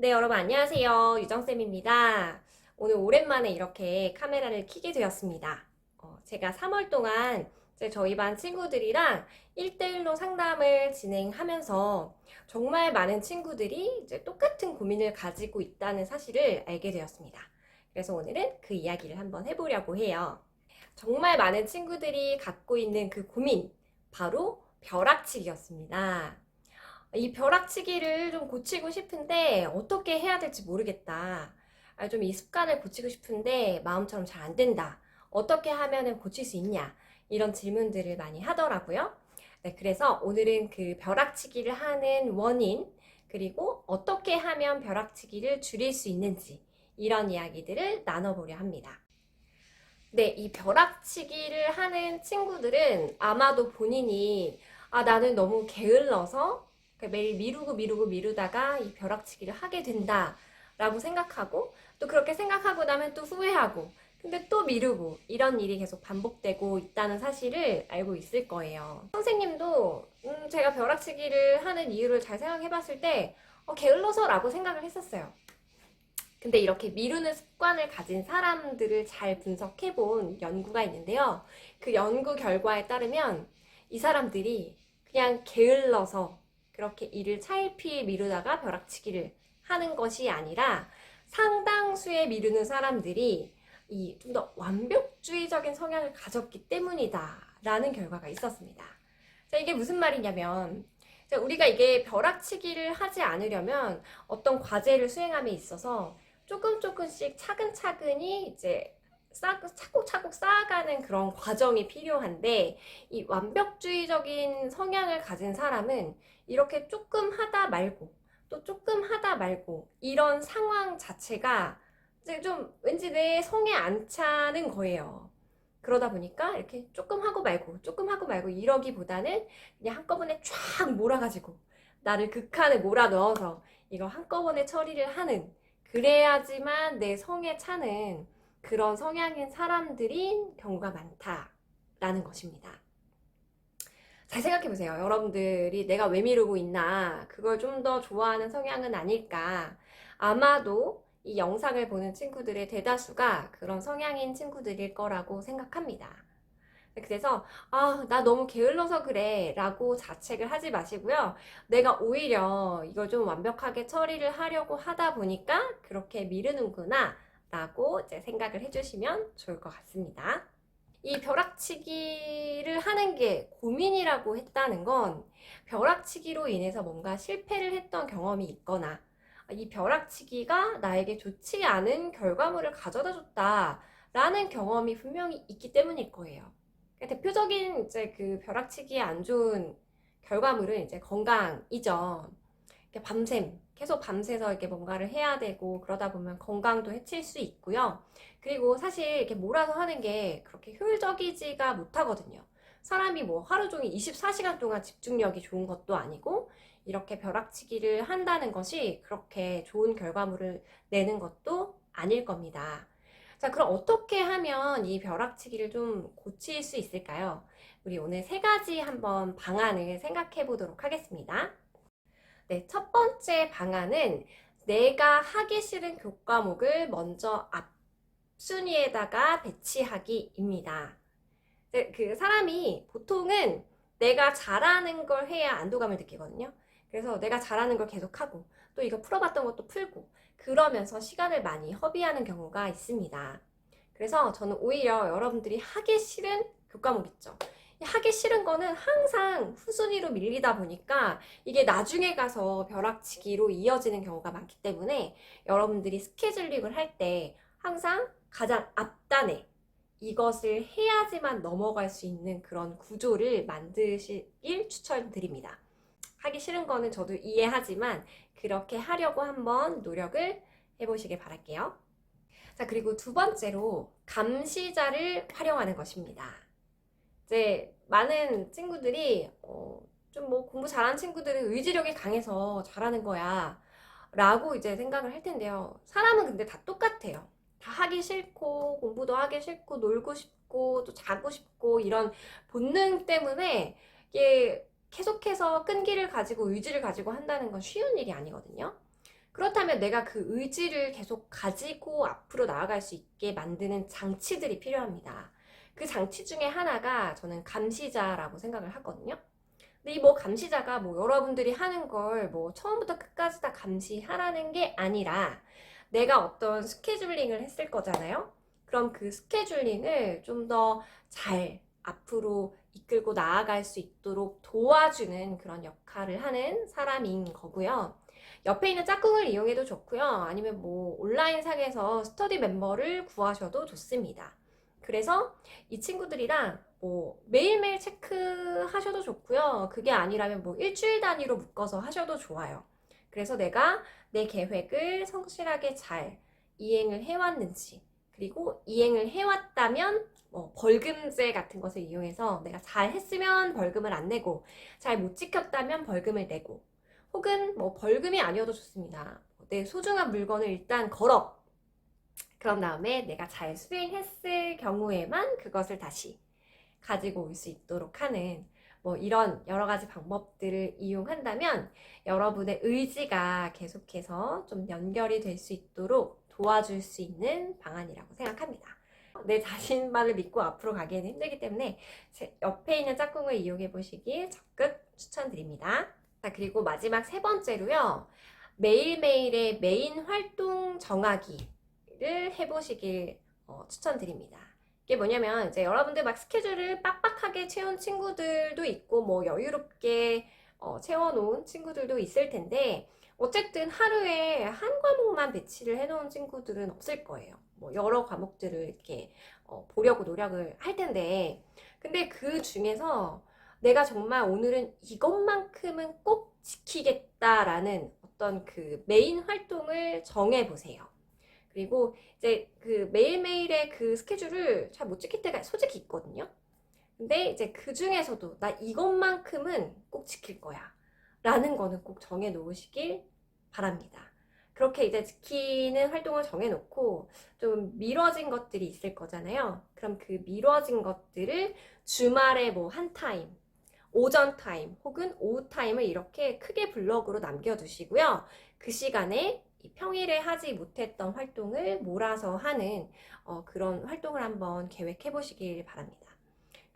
네, 여러분 안녕하세요. 유정쌤입니다. 오늘 오랜만에 이렇게 카메라를 켜게 되었습니다. 어, 제가 3월 동안 저희 반 친구들이랑 1대1로 상담을 진행하면서 정말 많은 친구들이 이제 똑같은 고민을 가지고 있다는 사실을 알게 되었습니다. 그래서 오늘은 그 이야기를 한번 해보려고 해요. 정말 많은 친구들이 갖고 있는 그 고민, 바로 벼락치기였습니다. 이 벼락치기를 좀 고치고 싶은데 어떻게 해야 될지 모르겠다. 아, 좀 이 습관을 고치고 싶은데 마음처럼 잘 안 된다. 어떻게 하면은 고칠 수 있냐? 이런 질문들을 많이 하더라고요. 네, 그래서 오늘은 그 벼락치기를 하는 원인, 그리고 어떻게 하면 벼락치기를 줄일 수 있는지 이런 이야기들을 나눠보려 합니다. 네, 이 벼락치기를 하는 친구들은 아마도 본인이 아, 나는 너무 게을러서 그 매일 미루고 미루고 미루다가 이 벼락치기를 하게 된다라고 생각하고 또 그렇게 생각하고 나면 또 후회하고 근데 또 미루고 이런 일이 계속 반복되고 있다는 사실을 알고 있을 거예요. 선생님도 음, 제가 벼락치기를 하는 이유를 잘 생각해 봤을 때 어, 게을러서라고 생각을 했었어요. 근데 이렇게 미루는 습관을 가진 사람들을 잘 분석해 본 연구가 있는데요. 그 연구 결과에 따르면 이 사람들이 그냥 게을러서 그렇게 일을 차일피일 미루다가 벼락치기를 하는 것이 아니라 상당수의 미루는 사람들이 이 좀 더 완벽주의적인 성향을 가졌기 때문이다 라는 결과가 있었습니다. 자, 이게 무슨 말이냐면 자, 우리가 이게 벼락치기를 하지 않으려면 어떤 과제를 수행함에 있어서 조금 조금씩 차근차근히 이제 쌓, 차곡차곡 쌓아가는 그런 과정이 필요한데 이 완벽주의적인 성향을 가진 사람은 이렇게 조금 하다 말고 또 조금 하다 말고 이런 상황 자체가 이제 좀 왠지 내 성에 안 차는 거예요. 그러다 보니까 이렇게 조금 하고 말고 조금 하고 말고 이러기보다는 그냥 한꺼번에 쫙 몰아가지고 나를 극한에 몰아 넣어서 이거 한꺼번에 처리를 하는 그래야지만 내 성에 차는 그런 성향인 사람들인 경우가 많다라는 것입니다. 잘 생각해 보세요. 여러분들이 내가 왜 미루고 있나, 그걸 좀 더 좋아하는 성향은 아닐까. 아마도 이 영상을 보는 친구들의 대다수가 그런 성향인 친구들일 거라고 생각합니다. 그래서, 아, 나 너무 게을러서 그래. 라고 자책을 하지 마시고요. 내가 오히려 이걸 좀 완벽하게 처리를 하려고 하다 보니까 그렇게 미루는구나. 라고 이제 생각을 해주시면 좋을 것 같습니다. 이 벼락치기를 하는 게 고민이라고 했다는 건 벼락치기로 인해서 뭔가 실패를 했던 경험이 있거나 이 벼락치기가 나에게 좋지 않은 결과물을 가져다 줬다 라는 경험이 분명히 있기 때문일 거예요. 그러니까 대표적인 이제 그 벼락치기에 안 좋은 결과물은 이제 건강이죠. 이렇게 밤샘, 계속 밤새서 이렇게 뭔가를 해야 되고 그러다 보면 건강도 해칠 수 있고요. 그리고 사실 이렇게 몰아서 하는 게 그렇게 효율적이지가 못하거든요. 사람이 뭐 하루 종일 24시간 동안 집중력이 좋은 것도 아니고 이렇게 벼락치기를 한다는 것이 그렇게 좋은 결과물을 내는 것도 아닐 겁니다. 자, 그럼 어떻게 하면 이 벼락치기를 좀 고칠 수 있을까요? 우리 오늘 세 가지 한번 방안을 생각해 보도록 하겠습니다. 네, 첫 번째 방안은 내가 하기 싫은 교과목을 먼저 앞순위에다가 배치하기입니다. 네, 그 사람이 보통은 내가 잘하는 걸 해야 안도감을 느끼거든요. 그래서 내가 잘하는 걸 계속하고 또 이거 풀어봤던 것도 풀고 그러면서 시간을 많이 허비하는 경우가 있습니다. 그래서 저는 오히려 여러분들이 하기 싫은 교과목 있죠. 하기 싫은 거는 항상 후순위로 밀리다 보니까 이게 나중에 가서 벼락치기로 이어지는 경우가 많기 때문에 여러분들이 스케줄링을 할 때 항상 가장 앞단에 이것을 해야지만 넘어갈 수 있는 그런 구조를 만드시길 추천드립니다. 하기 싫은 거는 저도 이해하지만 그렇게 하려고 한번 노력을 해보시길 바랄게요. 자, 그리고 두 번째로 감시자를 활용하는 것입니다. 이제 많은 친구들이 어, 좀 뭐 공부 잘하는 친구들은 의지력이 강해서 잘하는 거야 라고 이제 생각을 할 텐데요. 사람은 근데 다 똑같아요. 다 하기 싫고 공부도 하기 싫고 놀고 싶고 또 자고 싶고 이런 본능 때문에 이게 계속해서 끈기를 가지고 의지를 가지고 한다는 건 쉬운 일이 아니거든요. 그렇다면 내가 그 의지를 계속 가지고 앞으로 나아갈 수 있게 만드는 장치들이 필요합니다. 그 장치 중에 하나가 저는 감시자라고 생각을 하거든요. 근데 이 뭐 감시자가 뭐 여러분들이 하는 걸 뭐 처음부터 끝까지 다 감시하라는 게 아니라 내가 어떤 스케줄링을 했을 거잖아요. 그럼 그 스케줄링을 좀 더 잘 앞으로 이끌고 나아갈 수 있도록 도와주는 그런 역할을 하는 사람인 거고요. 옆에 있는 짝꿍을 이용해도 좋고요. 아니면 뭐 온라인 상에서 스터디 멤버를 구하셔도 좋습니다. 그래서 이 친구들이랑 뭐 매일매일 체크하셔도 좋고요. 그게 아니라면 뭐 일주일 단위로 묶어서 하셔도 좋아요. 그래서 내가 내 계획을 성실하게 잘 이행을 해왔는지, 그리고 이행을 해왔다면 뭐 벌금제 같은 것을 이용해서 내가 잘 했으면 벌금을 안 내고, 잘 못 지켰다면 벌금을 내고, 혹은 뭐 벌금이 아니어도 좋습니다. 내 소중한 물건을 일단 걸어. 그런 다음에 내가 잘 수행했을 경우에만 그것을 다시 가지고 올 수 있도록 하는 뭐 이런 여러 가지 방법들을 이용한다면 여러분의 의지가 계속해서 좀 연결이 될 수 있도록 도와줄 수 있는 방안이라고 생각합니다. 내 자신만을 믿고 앞으로 가기에는 힘들기 때문에 제 옆에 있는 짝꿍을 이용해 보시길 적극 추천드립니다. 자, 그리고 마지막 세 번째로요. 매일매일의 메인 활동 정하기 를 해보시길 어, 추천드립니다. 이게 뭐냐면 이제 여러분들 막 스케줄을 빡빡하게 채운 친구들도 있고 뭐 여유롭게 어, 채워놓은 친구들도 있을 텐데 어쨌든 하루에 한 과목만 배치를 해놓은 친구들은 없을 거예요. 뭐 여러 과목들을 이렇게 어, 보려고 노력을 할 텐데 근데 그 중에서 내가 정말 오늘은 이것만큼은 꼭 지키겠다라는 어떤 그 메인 활동을 정해 보세요. 그리고 이제 그 매일매일의 그 스케줄을 잘 못 지킬 때가 솔직히 있거든요. 근데 이제 그 중에서도 나 이것만큼은 꼭 지킬 거야. 라는 거는 꼭 정해 놓으시길 바랍니다. 그렇게 이제 지키는 활동을 정해 놓고 좀 미뤄진 것들이 있을 거잖아요. 그럼 그 미뤄진 것들을 주말에 뭐 한 타임, 오전 타임 혹은 오후 타임을 이렇게 크게 블럭으로 남겨두시고요. 그 시간에 이 평일에 하지 못했던 활동을 몰아서 하는 어, 그런 활동을 한번 계획해 보시길 바랍니다.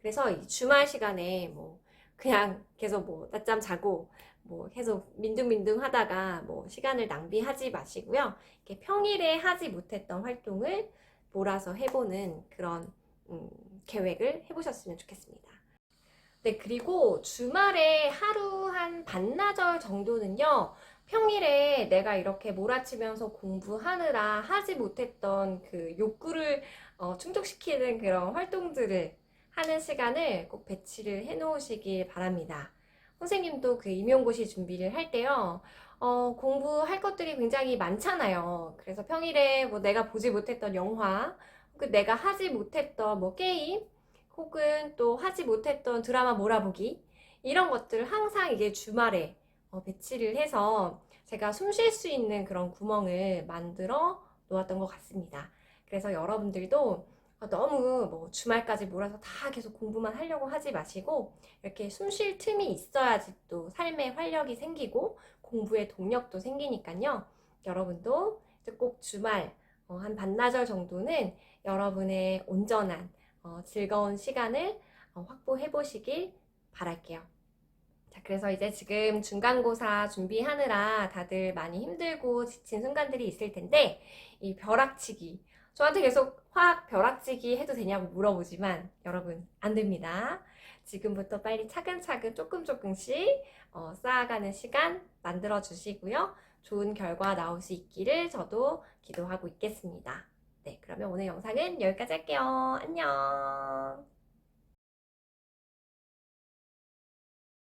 그래서 이 주말 시간에 뭐 그냥 계속 뭐 낮잠 자고 뭐 계속 민둥민둥 하다가 뭐 시간을 낭비하지 마시고요. 이렇게 평일에 하지 못했던 활동을 몰아서 해보는 그런 음, 계획을 해보셨으면 좋겠습니다. 네, 그리고 주말에 하루 한 반나절 정도는요, 평일에 내가 이렇게 몰아치면서 공부하느라 하지 못했던 그 욕구를 어, 충족시키는 그런 활동들을 하는 시간을 꼭 배치를 해 놓으시길 바랍니다. 선생님도 그 임용고시 준비를 할 때요, 어, 공부할 것들이 굉장히 많잖아요. 그래서 평일에 뭐 내가 보지 못했던 영화, 그 내가 하지 못했던 뭐 게임, 혹은 또 하지 못했던 드라마 몰아보기, 이런 것들을 항상 이게 주말에 어, 배치를 해서 제가 숨 쉴 수 있는 그런 구멍을 만들어 놓았던 것 같습니다. 그래서 여러분들도 어, 너무 뭐 주말까지 몰아서 다 계속 공부만 하려고 하지 마시고 이렇게 숨 쉴 틈이 있어야지 또 삶에 활력이 생기고 공부에 동력도 생기니까요. 여러분도 꼭 주말 어, 한 반나절 정도는 여러분의 온전한 어, 즐거운 시간을 어, 확보해 보시길 바랄게요. 자, 그래서 이제 지금 중간고사 준비하느라 다들 많이 힘들고 지친 순간들이 있을 텐데, 이 벼락치기. 저한테 계속 화학 벼락치기 해도 되냐고 물어보지만, 여러분, 안 됩니다. 지금부터 빨리 차근차근 조금 조금씩 어, 쌓아가는 시간 만들어 주시고요. 좋은 결과 나올 수 있기를 저도 기도하고 있겠습니다. 네, 그러면 오늘 영상은 여기까지 할게요. 안녕.